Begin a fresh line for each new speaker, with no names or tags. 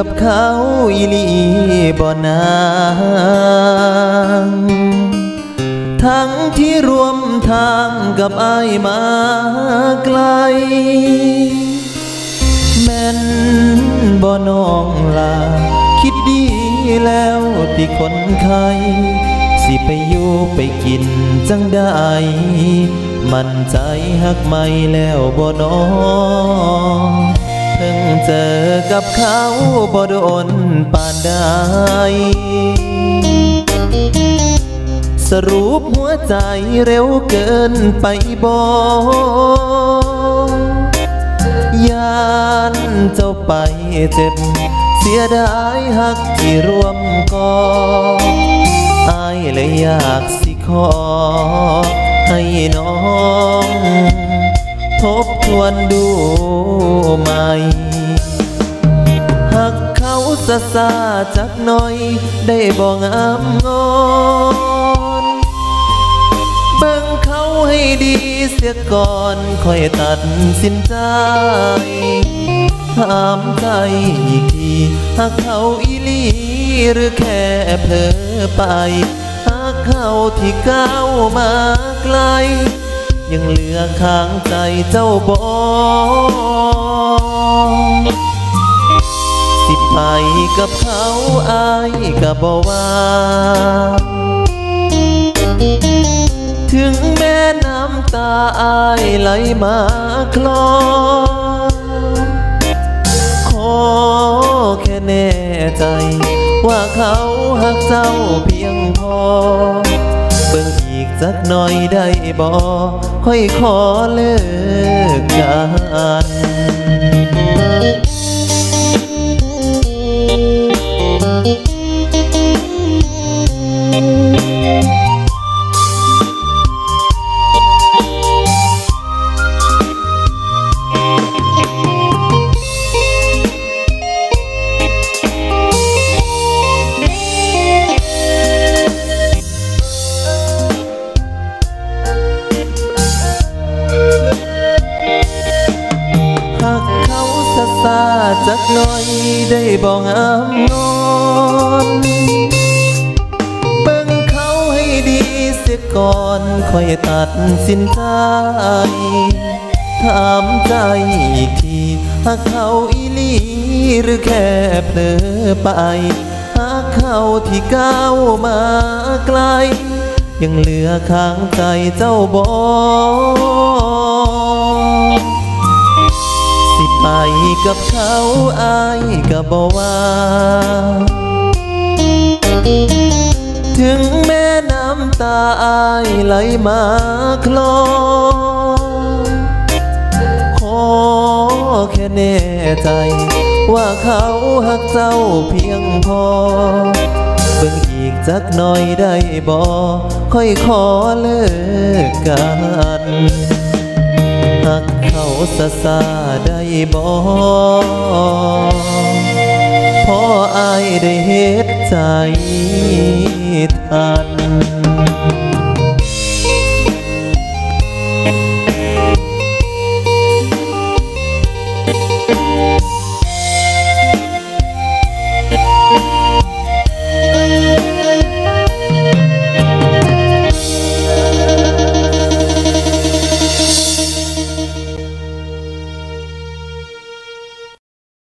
กับเขาอีลีบ่นางทั้งที่รวมทางกับอายมาไกล แม่นบ่น้องลา คิดดีแล้วที่คนไข้สิไปอยู่ไปกินจังได้ มันใจหักไม่แล้วบ่น้อง เจอกับเขาบ่โดนปานใดสรุปหัวใจเร็วเกินไปบอกยานเจ้าไปเจ็บ เสียดายหักที่รวมกออายเลยอยากสิขอให้น้อง ทบทวนดูใหม่หากเขาสะสาจักหน่อยได้บ่งามงอนเบิ่งเขาให้ดีเสียก่อนค่อยตัดสินใจถามใจอีกทีหากเขาอีลีหรือแค่เผลอไปหากเขาที่ก้าวมาไกล ยังเหลือข้างใจเจ้าบอสิไปกับเขาอายก็บอว่าถึงแม่น้ำตาอายไหลมาคลอขอแค่แน่ใจ ว่าเขาหักเจ้าเพียงพอ สักหน่อยได้บ่ค่อยขอเลิกกัน สะสาจักหน่อยได้บอกอามงอนเบิ่งเขาให้ดีเสียก่อนค่อยตัดสินใจถามใจอีกทีหากเขาอีลีหรือแค่เผลอไปหากเขาที่ก้าวมาไกล ยังเหลือข้างใจเจ้าบอก สิไปกับเขาอายก็บอว่า ถึงแม่น้ำตาอายไหลมาคลอขอแค่แน่ใจว่าเขาหักเจ้าเพียงพอ เบิ่งอีกจักหน่อยได้บ่ค่อยขอเลิกกัน สสาได้บ่พออายได้เฮ็ดใจทัน